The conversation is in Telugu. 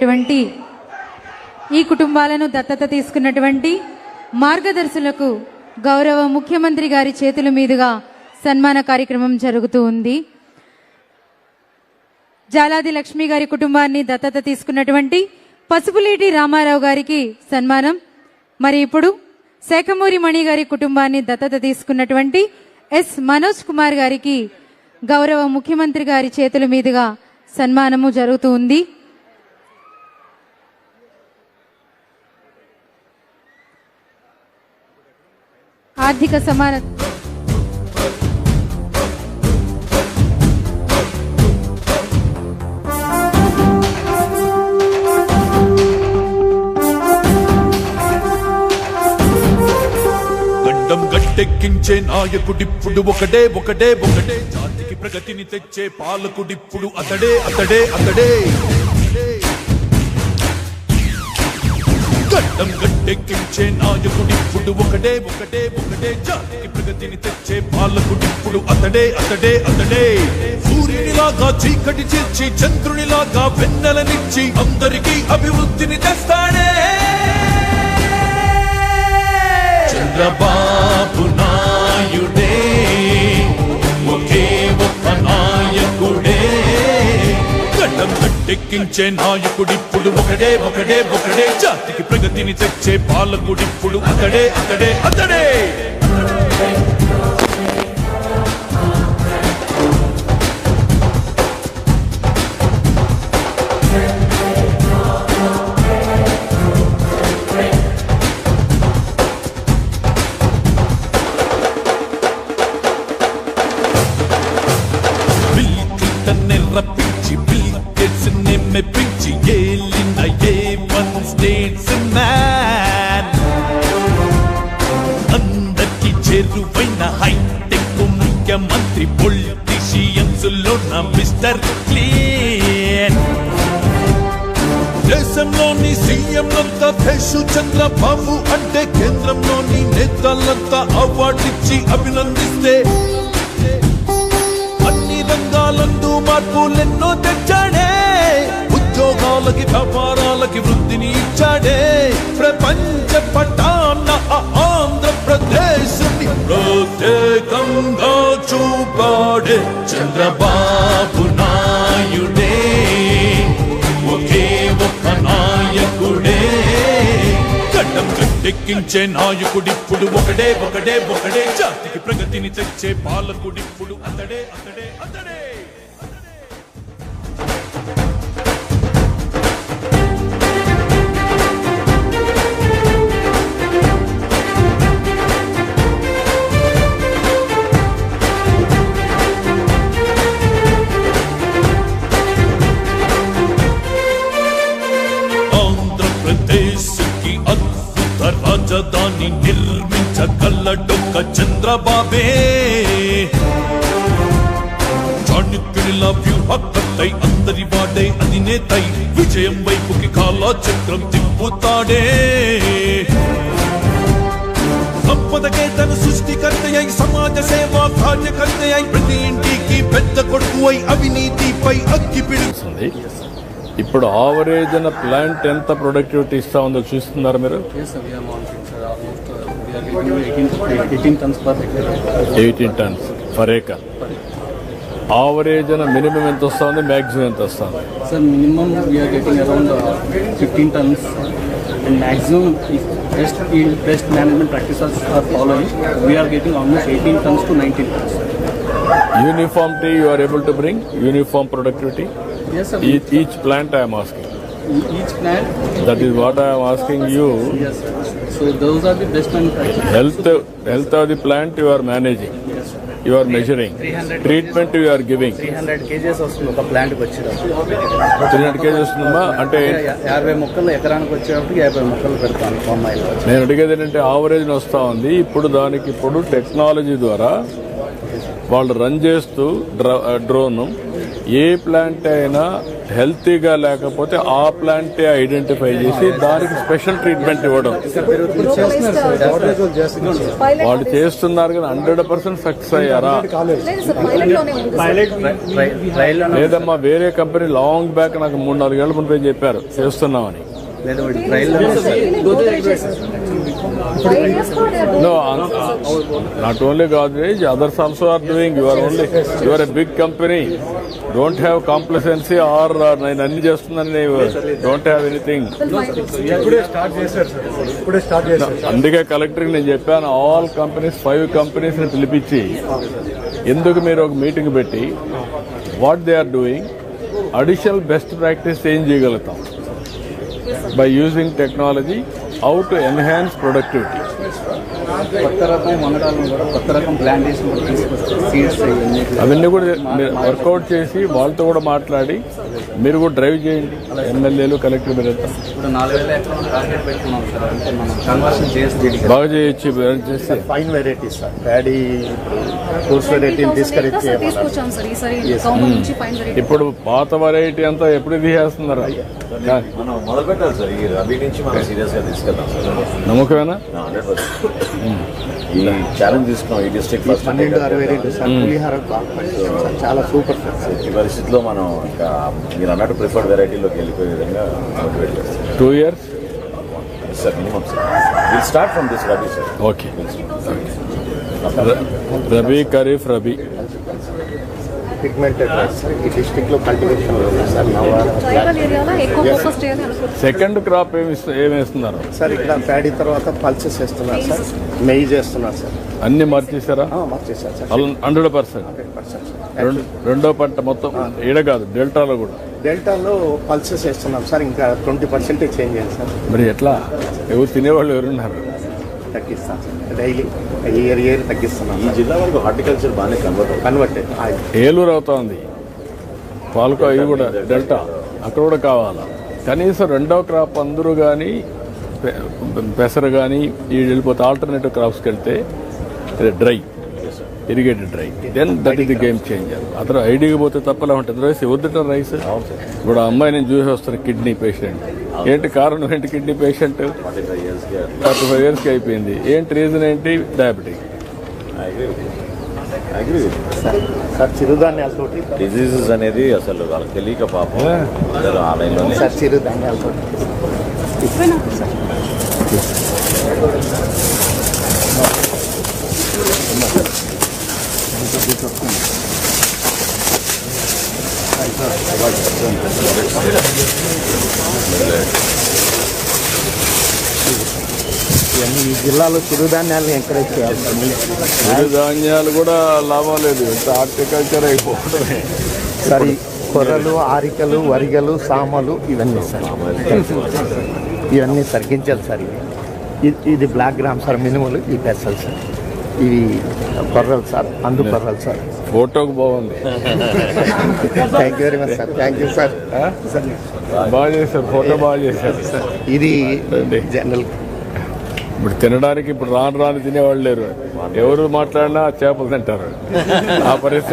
ఇటువంటి ఈ కుటుంబాలను దత్తత తీసుకున్నటువంటి మార్గదర్శులకు గౌరవ ముఖ్యమంత్రి గారి చేతుల మీదుగా సన్మాన కార్యక్రమం జరుగుతూ ఉంది. జాలాది లక్ష్మి గారి కుటుంబాన్ని దత్తత తీసుకున్నటువంటి పసుపులేటి రామారావు గారికి సన్మానం. మరి ఇప్పుడు శేఖమూరి మణి గారి కుటుంబాన్ని దత్తత తీసుకున్నటువంటి ఎస్ మనోజ్ కుమార్ గారికి గౌరవ ముఖ్యమంత్రి గారి చేతుల మీదుగా సన్మానము జరుగుతూ ఉంది. ఆర్థిక సమాన గడ్డం గట్టెక్కించే నాయకుడిప్పుడు ఒకటే ఒకటే ఒకటే. జాతికి ప్రగతిని తెచ్చే పాలకుడిప్పుడు అతడే అతడే అతడే. ఎక్కించే నాయకుడి ఇప్పుడు? ఒకటే ఒకటే ఒకటే. జాతికి ప్రగతిని తెచ్చే పాలకుడిప్పుడు అతడే అతడే అతడే. సూర్యునిలాగా చీకటి చేర్చి చంద్రునిలాగా వెన్నెలనిచ్చి అందరికీ అభివృద్ధిని తెస్తాడే. చంద్రబాబు నాయుడే ఒకే ఒక్క నాయకుడే. గడ్డం నాయకుడిప్పుడు ఒకడే ఒకడే ఒకడే. జాతికి ప్రగతిని తెచ్చే పాలకుడిప్పుడు అతడే అతడే అతడే. అందరికి హైటెక్ ముఖ్యమంత్రి పొలిటీషియన్స్లో నా మిస్టర్ క్లీన్. దేశంలోని సీఎంలంతా దేశు చంద్రబాబు అంటే కేంద్రంలోని నేతలంతా అవార్డిచ్చి అభినందిస్తే అన్ని రంగాలందు మార్పులెన్నో తెచ్చాడే. ఉద్యోగాలకి వ్యాపారాలకి ఉద్రేకంగా చూపాడే చంద్రబాబు నాయుడే. ఒకే ఒక్క నాయకుడే. గడ్డం గట్టెక్కించే నాయకుడిప్పుడు ఒకడే ఒకడే ఒకడే. జాతికి ప్రగతిని తెచ్చే పాలకుడిప్పుడు అతడే అతడే అతడే. రాష్ట్రాన్ని నిర్మించగలడొక్క చంద్రబాబే. చాణుక్యునిలా వ్యూహకర్తై అందరి వాడై అధినేతై విజయం వైపుకి కాలా చక్రం తిప్పుతాడే. సంపదకే తన సృష్టికర్త అయి సమాజ సేవా కార్యకర్త అయి ప్రతి ఇంటికి పెద్ద కొడుకు అయి అవినీతిపై అగ్గి పిడు ఇప్పుడు ఆవరేజ్ అన్న ప్లాంట్ ఎంత ప్రొడక్టివిటీ ఇస్తా ఉందో చూస్తున్నారు మీరు? Eighteen tons for acre average అన్న మినిమం ఎంత వస్తుంది? మ్యాక్సిమం ఎంత వస్తుంది? Sir minimum fifteen tons maximum best best management practices are following we are getting almost eighteen tons to nineteen tons uniformity you are able to bring uniform productivity Yes, sir. Each plant I'm asking Each plant, that is what I'm asking you yes, sir. So those are the best manufacturers. Health health of the plant you are managing Yes, sir. You are measuring treatment you are giving three hundred kgs వస్తుంది ఒక ప్లాంట్కి వచ్చేటప్పుడు త్రీ హండ్రెడ్ కేజీ వస్తుందమ్మా? అంటే యాభై మొక్కలు ఎకరానికి వచ్చేటప్పుడు యాభై మొక్కలు పెడతాను నేను అడిగేది ఏంటంటే ఆవరేజ్ వస్తా ఉంది. ఇప్పుడు దానికి ఇప్పుడు టెక్నాలజీ ద్వారా వాళ్ళు రన్ చేస్తూ డ్ర డ్రోన్ ఏ ప్లాంట్ అయినా హెల్తీగా లేకపోతే ఆ ప్లాంటే ఐడెంటిఫై చేసి దానికి స్పెషల్ ట్రీట్మెంట్ ఇవ్వడం. వాళ్ళు చేస్తున్నారు కానీ హండ్రెడ్ పర్సెంట్ సక్సెస్ అయ్యారా? లేదమ్మా వేరే కంపెనీ లాంగ్ బ్యాక్ నాకు మూడు నాలుగేళ్ళ ముందే చెప్పారు? చేస్తున్నామని. లేదు ట్రైల్లో no not only Godrej others also are doing your only your a big company don't have complacency are నేను అన్ని చేస్తున్నాను డోంట్ హ్యావ్ ఎనీథింగ్ అందుకే కలెక్టర్కి నేను చెప్పాను ఆల్ కంపెనీస్ ఫైవ్ కంపెనీస్ని పిలిపించి ఎందుకు మీరు ఒక మీటింగ్ పెట్టి what they are doing additional best practice ఏం చేయగలుగుతాం? By using technology how to enhance productivity కొత్త రకం వంగడాలను కూడా కొత్త రకం ప్లాంటేషన్ కూడా తీసుకొస్తారు సీడ్స్ అవన్నీ కూడా మీరు వర్కౌట్ చేసి వాళ్ళతో కూడా మాట్లాడి మీరు కూడా డ్రైవ్ చేయండి. ఎమ్మెల్యేలు కలెక్టర్ చేసి బాగా చేయొచ్చు చేస్తే. Fine varieties sir. Paddy fruits వెరైటీని తీసుకొచ్చి వెరైటీ ఇప్పుడు పాత వెరైటీ అంతా ఎప్పుడు తీసేస్తున్నారు? మనం మొదలు పెట్టాలి సార్. ఈ రబీ నుంచి మనం సీరియస్గా తీసుకెళ్తాం సార్. నమ్మకమేనా? పర్సెంట్. ఈ ఛాలెంజ్ తీసుకున్నాం. ఈ డిస్ట్రిక్ట్ ఫస్ట్ సార్ చాలా సూపర్ ఈ పరిస్థితిలో మనం ఇంకా మీరు అన్నట్టు ప్రిఫర్డ్ వెరైటీలోకి వెళ్ళిపోయే విధంగా మోటివేట్ చేస్తాం two years sir minimum sir will start from this rabi sir okay rabi kharif rabi pigmented rice sir ఈ కల్టివేషన్ సార్ సెకండ్ క్రాప్ ఏమి ఇస్త- ఏమి వేస్తున్నారు? సార్ ఇక్కడ ప్యాడీ తర్వాత పల్సెస్ వేస్తున్నారు సార్ నెయ్యి చేస్తున్నారు సార్ అన్ని మార్చేసారా మార్చేసారు సార్ హండ్రెడ్ పర్సెంట్ పర్సెంట్ రెండో పంట మొత్తం ఈడ కాదు డెల్టాలో కూడా. డెల్టాలో పల్సెస్ వేస్తున్నాం సార్ ఇంకా ట్వంటీ పర్సెంటేజ్ చేంజ్ చేయాలి సార్ మరి ఎట్లా? ఎవరు తినేవాళ్ళు ఎవరున్నారు? తగ్గిస్తాం. సార్ డైలీ ఇయర్ ఇయర్ తగ్గిస్తున్నాం. ఈ జిల్లా వరకు హార్టికల్చర్ బాగానే కన్వర్ట్ అవుతుంది కన్వర్టెడ్ ఏలూరు అవుతోంది. పాలకో ఇది కూడా డెల్టా. అక్కడ కూడా కావాలా? కనీసం రెండో క్రాప్ అందరూ కానీ పెసరు కానీ ఈ వెళ్ళిపోతే ఆల్టర్నేటివ్ క్రాప్స్కి వెళ్తే dry. Irrigated dry. Then that is the game changer అతను ఐడికి పోతే తప్పలా ఉంటుంది. రైస్ ఎవరిదిట రైస్ ఇప్పుడు అమ్మాయి నేను చూసి వస్తాను కిడ్నీ పేషెంట్ ఏంటి కారణం? ఏంటి కిడ్నీ పేషెంట్ ఫార్టీ ఫైవ్ ఇయర్స్కి అయిపోయింది. ఏంటి రీజన్ ఏంటి? డయాబెటిక్ చిరుధాన్యాలతోటి. డిజీజెస్ అనేది అసలు వాళ్ళకి తెలియక పాపం. అందరూ చిరుధాన్యాలతోటి. ఇవన్నీ ఈ జిల్లాలో చిరుధాన్యాలను ఎంకరేజ్ చేయాలి. సార్ మీరు. ధాన్యాలు కూడా లాభం లేదు. హార్టికల్చర్ అయిపోవడమే. సార్ ఈ కొర్రలు ఆరికలు వరిగలు సామలు ఇవన్నీ సార్. ఇవన్నీ తగ్గించాలి సార్ ఇది- ఇది బ్లాక్ గ్రామ్ సార్ మినుములు ఈ పెసలు సార్. ఇవి కొర్రలు సార్ అందు కొర్రలు సార్. ఫోటోకు బాగుంది. Thank you very much sir thank you sir బాగా చేశారు ఫోటో బాగా చేశారు. ఇది. జనరల్. ఇప్పుడు తినడానికి ఇప్పుడు రాను రాను తినేవాళ్ళు లేరు. ఎవరు మాట్లాడినా చేపలు తింటారు. ఆ పరిస్థితి